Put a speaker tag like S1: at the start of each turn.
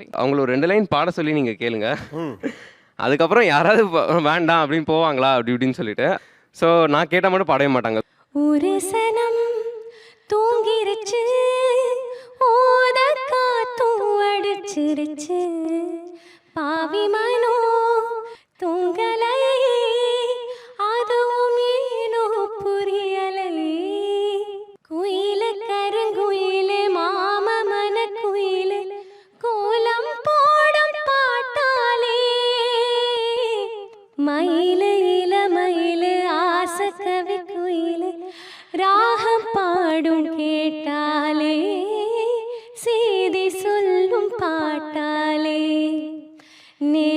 S1: அவங்கள ஒரு ரெண்டு லைன் பாட சொல்லி நீங்கள் கேளுங்க. அதுக்கப்புறம் யாராவது வேண்டாம் அப்படின்னு போவாங்களா? அப்படி இப்படின்னு சொல்லிட்டு. ஸோ நான் கேட்டால் மட்டும் பாடவே மாட்டாங்க.
S2: ஒரு சனம் தூங்கிருச்சு. ஓத காத்தும் அடிச்சிருச்சு பாவி மனோ தூங்க மயிலு இளமயிலு ஆச கவி குயிலு. ராகம் பாடும் கேட்டாலே செய்தி சொல்லும் பாட்டாலே. நே